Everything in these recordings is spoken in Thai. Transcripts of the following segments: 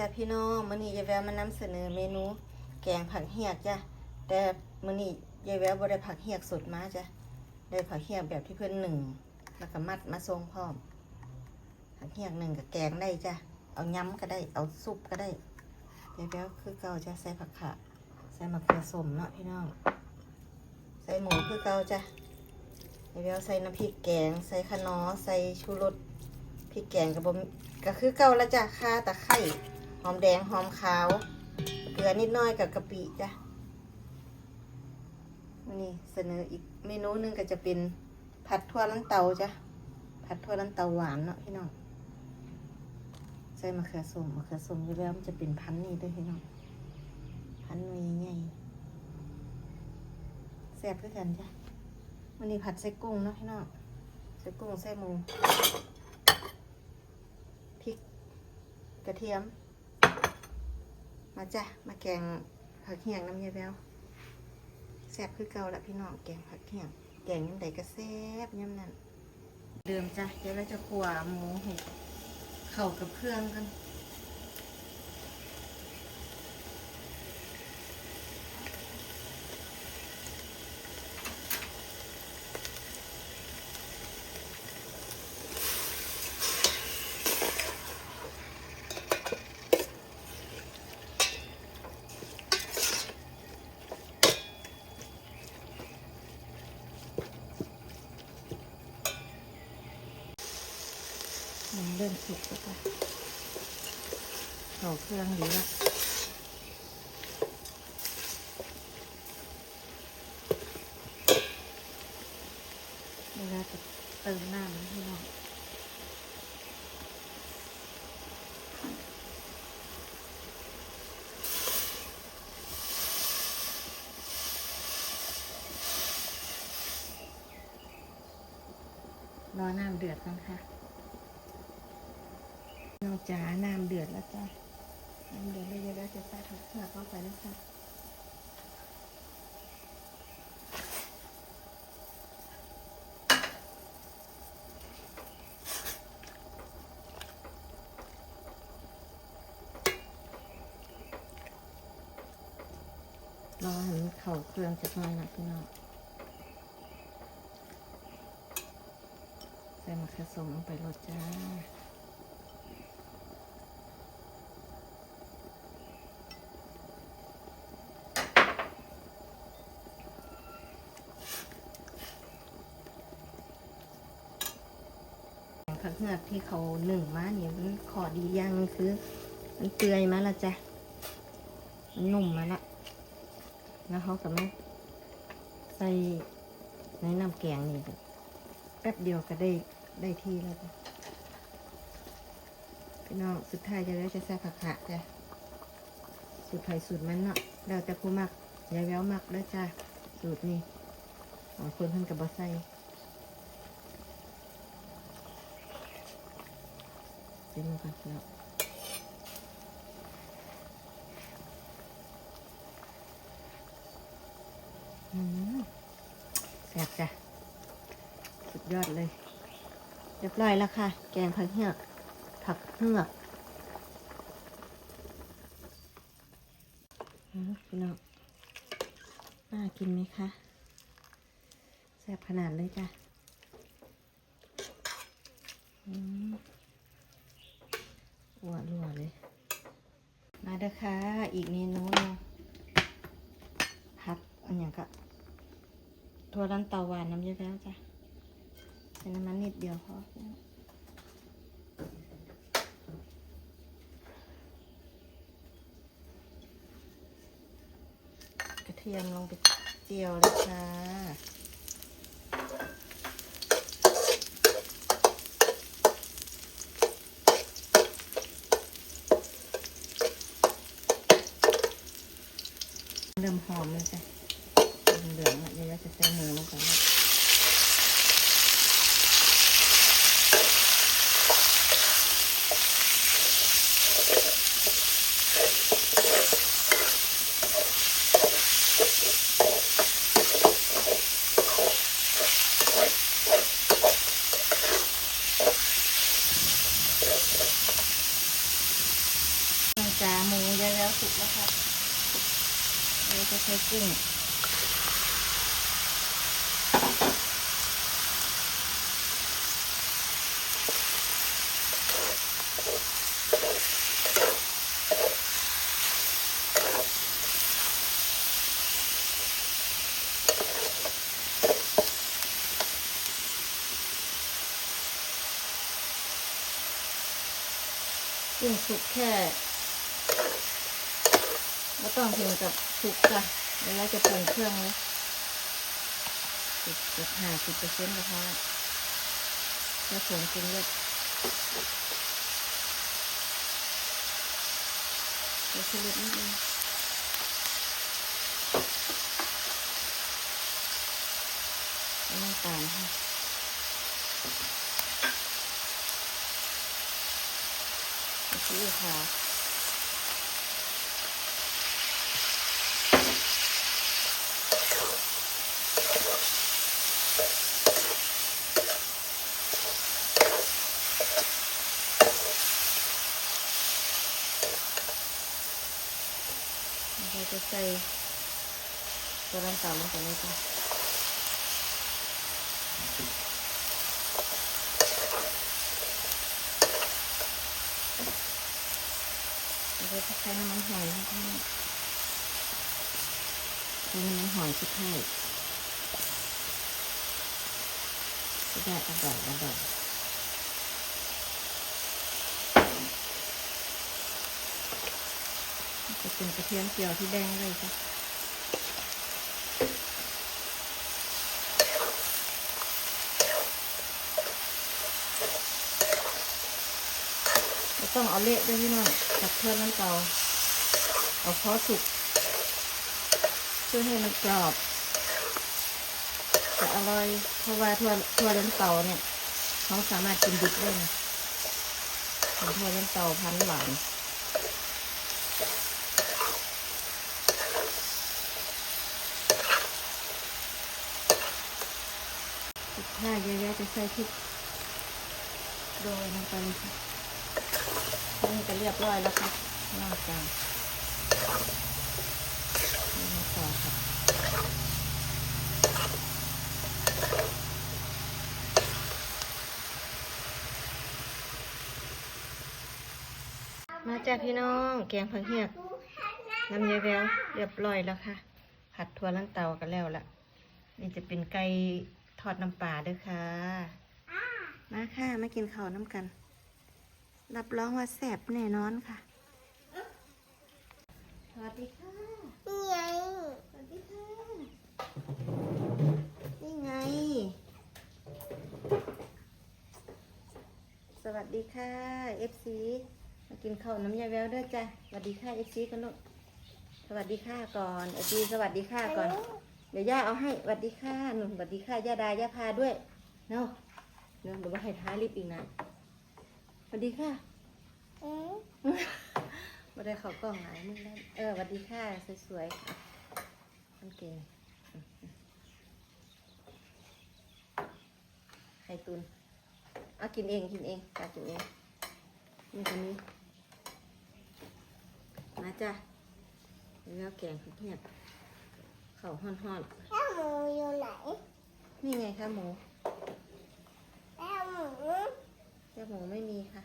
จ้าพี่น้องมื้อนี้ยายแววมานำเสนอเมนู แกงผักเหียกจ้ะแต่มื้อนี้ยายแววบ่ได้ผักเหียกสดมาจ้ะได้ผักเหียกแบบที่เพิ่นหนึ่งแล้วก็มัดมาทรงพร้อม ผักเหียกหนึ่งกับแกงได้จ้ะเอาย้ำก็ได้เอาซุปก็ได้ยายแววคือเก่าจ้ะใส่ผักขะใส่มะเขือส้มเนาะพี่น้องใส่หมูคือเก่าจ้ะยายแววใส่น้ำพริกแกง ใส่คะน้อใส่ชูรสพริกแกงกับบมก็คือเก่าแล้วจ้ะข่าตะไคร้ห อมแดงหอมขาว เกลือนิดน้อยกับกะปิจ้ะวันนี้เสนออีกเมนูหนึงก็จะเป็นผัดทั่วลันเตาจ้ะ ผัดทั่วลันเตาหวานเนาะพี่น้อง ใส่มะเขือส้มมะเขือส้มอยู่แล้วมันจะเป็นพันธุ์นี่ด้วยพี่น้อง พันธุ์หน่วยใหญ่แซ่บด้วยกันจ้ะวันนี้ผัดใส่กุ้งเนาะพี่น้อง ใส่กุ้งใส่หมูพริกกระเทียม มาจ้ะ มาแกงผักเหียงน้ำยายแววแซ่บคือเก่าละพี่น้องแกงผักเหียง แกงยังไงก็แซ่บย่ำนั่นเดิมจ้ะเดี๋ยวเราจะขัวหมูเห้เข่ากับเครื่องกัน สุกแล้วค่ะเข้าเครื่องดีละเวลาจะเติมน้ำนะพี่น้องรอน้ำเดือดก่อนค่ะ จาน้ำเดือดแล้วจ้ะน้ำเดือดแล้วเดี๋ยวจะใส่ถั่วเผือกเข้าไปแล้วค่ะรอให้มันเข้าเครื่องจักหน่อยนะพี่น้องใส่มะเขือสมลงไปรสจ้า หือกที่เขาหนึ่งมาเนี่ยมันขอดีอย่างหนึ่งคือ มันเปื่อยมาละจ้ะมันนุ่มมาละแล้วเขาก็มาใส่ในน้ำแกงนี่แป๊บเดียวก็ได้ได้ที่แล้วจ้ะพี่น้องสุดท้ายจะได้จะใส่ผักขะจ้ะสูตรไผ่สูตรมันเนาะเราจะผู้มักยายแววมักแล้วจ้ะสูตรนี้คนเพิ่นกับบะใส่ ซิมกันแล้วแซ่บจ้ะ สุดยอดเลย เรียบร้อยแล้วค่ะ แกงผักเหือก ผักเหือกอืมพี่น้องน่ากินไหมคะ แซ่บขนาดเลยจ้ะ อืม อ้วนรัวเลย มาเด้อค่ะ อีกเมนูหนึงผัดอันอย่างก็ถั่วลันเตาหวานน้ำเยอะแล้วจ้ะใส่น้ำมันนิดเดียวพอกระเทียมลงไปเจียวเลยค่ะเริ่มหอมเลยจ้ะเหลืองๆอะเดี๋ยวจะใส่หมูลงไปแล้ว กุ้งกุ้งสุกแค่ไม่ต้องถึงกับสุกจ้ะ แล้วเราจะปรุงเครื่องเลยสิบกับห้าสิบเปอร์เซ็นต์ก็พอแล้วผงปรุงรสเดี๋ยวชูรสนิดนึงน้ำตาลค่ะซีอิ๊วขาว เราจะใส่ตัวน้ำตาลลงไปเลยจ้ะเราก็ใช้น้ำมันหอยนะคะใช้น้ำมันหอยสุดท้ายจะได้อร่อยอร่อย จะเป็นกระเทียมเจียวที่แดงเลยค่ะต้องเอาเละด้วยพี่น้องตัดเพื่อนน้ำเตาเอาพอสุกเพื่อให้มันกรอบจะอร่อยเพราะว่าทั่วทั่วน้ำเตาเนี่ยเขาสามารถกินดิบได้นะของทั่วน้ำเตาพันหวาน สุดท้าเยอะๆจะใส่พริกโรยลงไปเลยค่ะนี่จะเรียบร้อยแล้วครับนอกจากนี่ต่อครับมาจากพี่น้องแกงผักเหียกน้ำยายแววเรียบร้อยแล้วค่ะ ผัดถั่วลันเตากันแล้วล่ะ นี่จะเป็นไก่ ทอดน้ำปลาด้วยค่ะ มาค่ะมากินข้าวน้ำกัน รับรองว่าแซ่บแน่นอนค่ะสวัสดีค่ะนี่ไงสวัสดีค่ะนี่ไง สวัสดีค่ะ FC มากินข้าวน้ำยาแววด้วยจ้ะสวัสดีค่ะ FC กันลูกสวัสดีค่ะก่อน FC สวัสดีค่ะก่อน ดี๋ยวย่าเอาให้สวัสดีค่ะหนุ่มสวัสดีค่ะย่าดาย่าพาด้วยเนาะเนาะเดี๋ยวว่าให้ท้ายรีบอีกนะสวัสดีค่ะอืมมาได้เขากล้องหลายมึงได้เออสวัสดีค่ะสวยๆอะคนเก่งอืมอืมไข่ตุนเอากินเองกินเองกากินเองนี่คนนี้มาจ้ะเนื้อแกงเพียบ เข่าห่อนแล้วหมูอยู่ไหนๆนี่ไงคะหมูแล้วหมูแก้วหมูไม่มีค่ะ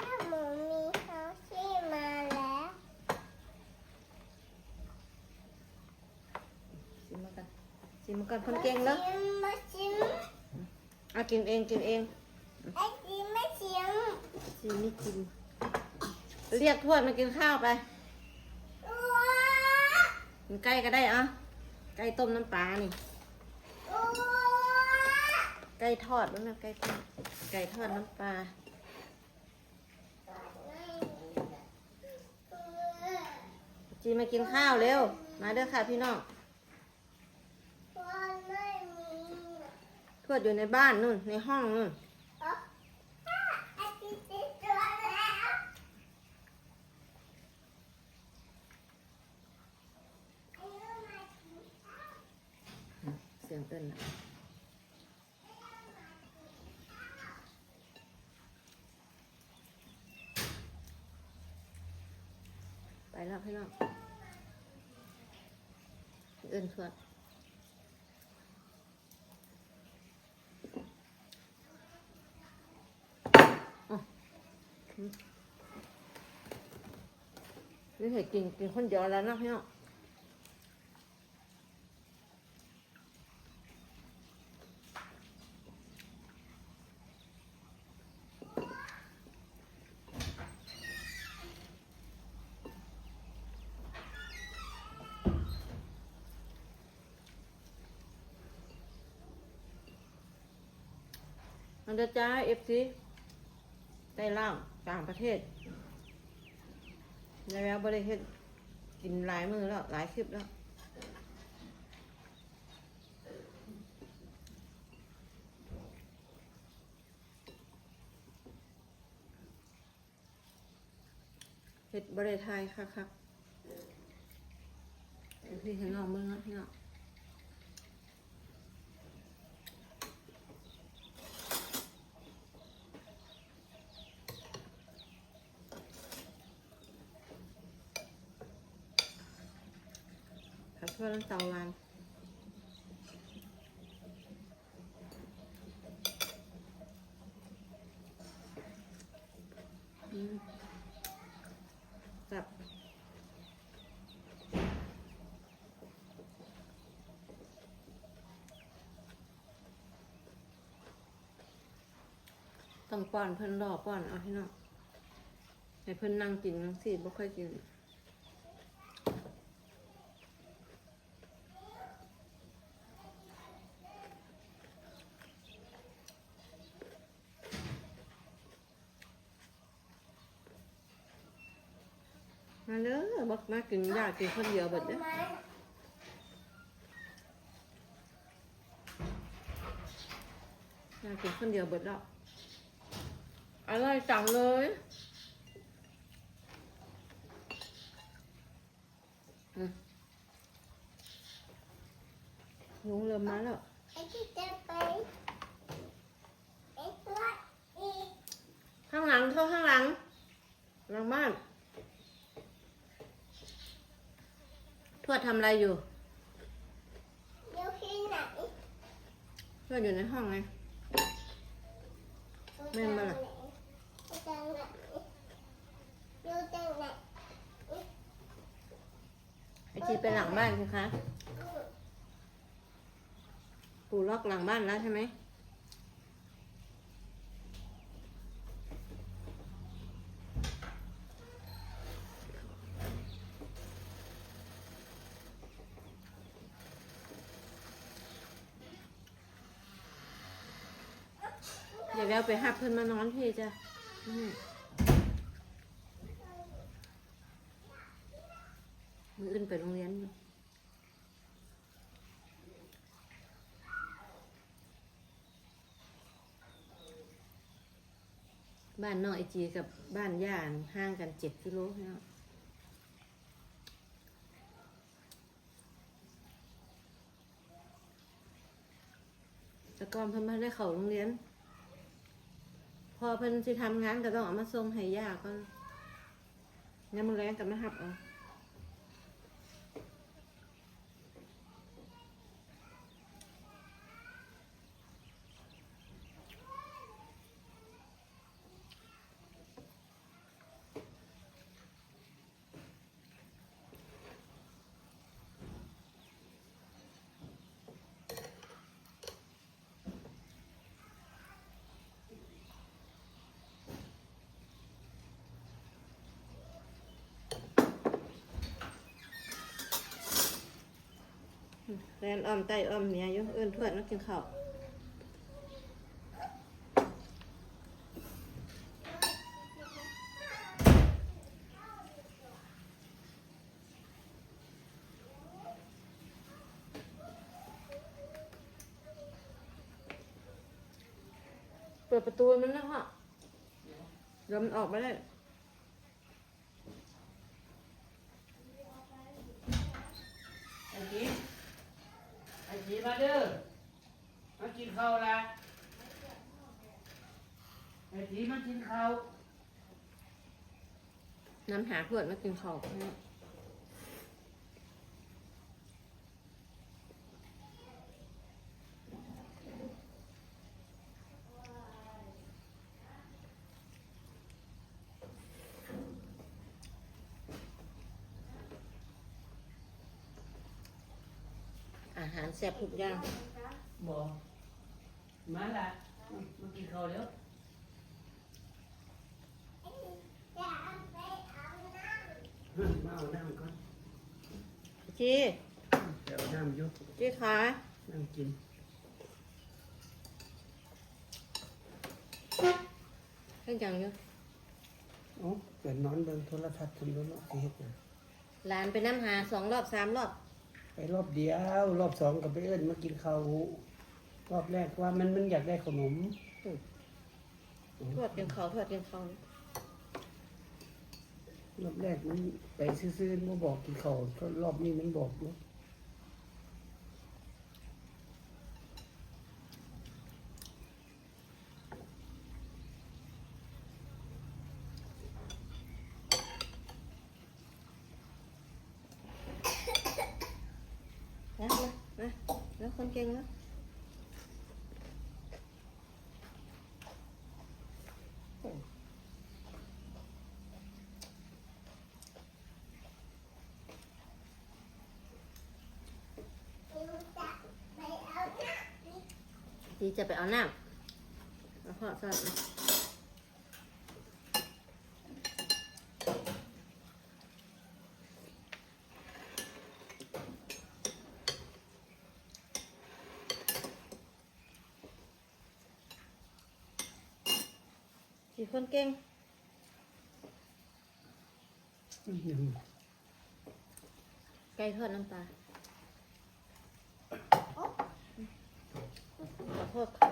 แล้วหมูมีเขาชี้มาแล้วชิมมากันชิมมากันคนเก่งแล้วมาชิมมาชิมเอากินเองกินเองไอ้ชิมไม่ชิมชิมไม่กินเรียกทวดมากินข้าวไปว้า กินไก่ก็ได้อะไก่ต้มน้ำปลานี่ไก่ทอดนั่นนะไก่ทอดไก่ทอดน้ำปลาจีมากินข้าวเร็ว มาเด้อค่ะพี่น้องทวดอยู่ในบ้านนู่นในห้องนู่น อ๋อไอ้ที่ติดตัวแล้วไอ้ลูกมากินข้าว เสียงเต้นนะ ไปแล้ว พี่น้องเอินสวดนี่เห็ดกินกินคนเดียวแล้วนะพี่น้อง มันจะจ้าเอฟซีใต้ล่างต่างประเทศแล้วบริเฮ็ดกินหลายมือแล้ว หลายคลิปแล้วเฮ็ดบริไทยค่ะครับพี่เห็นน้องมึงนะพี่น้อง ขับเพื่อนเตาลานอืมกับต้องป้อนเพิ่นรอป้อนเอาให้น้องให้เพิ่นนั่งกินนั่งสิบ่ค่อยกิน มาเด้อบักมากินยากกินคนเดียวเบิดเด้อมาอยากกินคนเดียวเบิดแล้วอร่อยจังเลยอืมยุงเริ่มมาแล้วไอ้ที่จะไปไอ้ตัวอีกข้างหลังเข้าข้างหลังหลังบ้าน ทวดทำอะไรอยู่อยู่ที่ไหนทวดอยู่ในห้องไง แม่นบ่ล่ะ อยู่จังไหนอยู่จังไหนไอจีไปหลังบ้านสิคะ ปู่ล็อกหลังบ้านแล้วใช่ไหม แววไปหับเพิ่นมานอนพี่จ้ะมืออื่นไปโรงเรียนอยู่บ้านน้องไอจีกับบ้านย่านห่างกันเจ็ดกิโลเนาะแต่ก่อนเพิ่นม่ได้เข้าโรงเรียน อเพิ่นสิทำงานก็ต้องเอามาส่งให้ย่าก่อนยามมื้อแรงก็มาหับเอา แลนอ้อมใต้อ้อมเหนียอยู่เอิ้นทวดมากินข้าวเปิดประตูมันนะฮะเดี๋ยวมันออกมาได้ ไอ้จีไอ้จี มาเด้อมากินข้าวละไอ้ทีมากินข้าว น้ำหาเพื่อนมากินข้าวนะอาหารแซ่บทุกอย่างบอกมาละอืมมากินข้าวเดี๋ยวจะเอาไปเอาน้อืมมาเอาน้ำก่อนจีเดี๋ยวเอาน้ำอยุจีขานั่งกินเรื่องอย่างอยู่โอ้เกิดนอนเบิ่งโทรทัศน์ทำด้วยเนาะสิเฮ็ดหยัง หลานไปน้ำหาสองรอบสามรอบ ไปรอบเดียว รอบสองกับไปเอิ้นมากินข้าวรอบแรกว่ามันมันอยากได้ขนมทอดกินเขาวทอดกินเขาวรอบแรกมันไปซื่อๆมาบอกกินข้าวก็รอบนี้มันบอกเนาะนะมามาแล้ว คนเก่งแล้วำจะไปเอาน้ำจีจะไปเอาน้ำแล้วพ่อสลัด มาจีคนเก่งอืมไก่ทอดน้ำปลาขอโทษค่ะ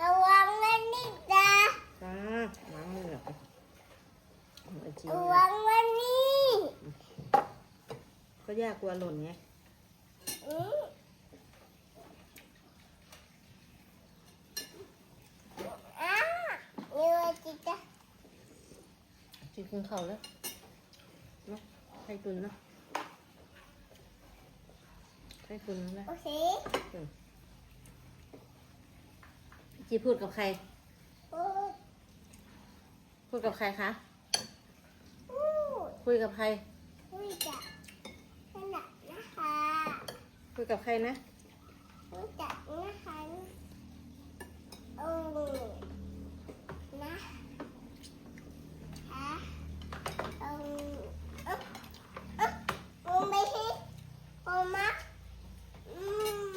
ระวังนะนี่จ้าจ้าล้างมือก่อนไอจีระวังนะนี่ก็ยากกลัวหล่นไงอืมอะนี่ว่าจิจ้า จีกินข้าวแล้วเนาะไข่ตุนเนาะไข่ตุนนะโอเคจีพูดกับใคร พูดพูดกับใครคะ พูด คุยกับใครพูดจ้ะขนาดนะคะ คุยกับใครนะพูดจ้ะนะคะโอ้นะฮะเออเอ๊ะเอ๊ะมึงไปที่โอมาอืม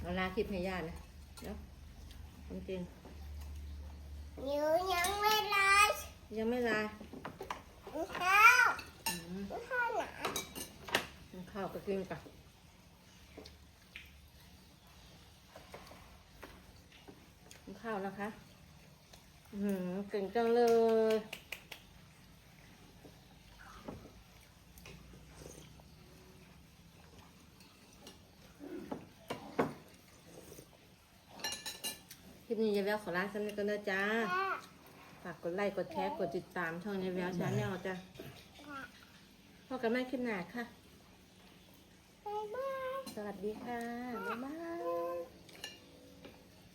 เอาลา คลิปให้ญาตินะเนาะจริงอยู่ยังไม่ไลฟ์ๆยังไม่ลากินข้าวอืมกินข้าวหนากินข้าวก็กินกันกินข้าวนะคะ อืมเก่งจังเลย นี้ยายแววขอลาสักนิดก็นะจ้าค่ะฝากกดไลค์ กดแชร์ กดติดตามช่องยายแววชาแนลจ้ะค่ะพบกันใหม่คลิปหน้าค่ะบ๊ายบายสวัสดีค่ะ บ๊ายบาย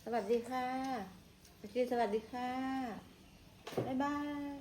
สวัสดีค่ะเมื่อกี้สวัสดีค่ะ บ๊ายบาย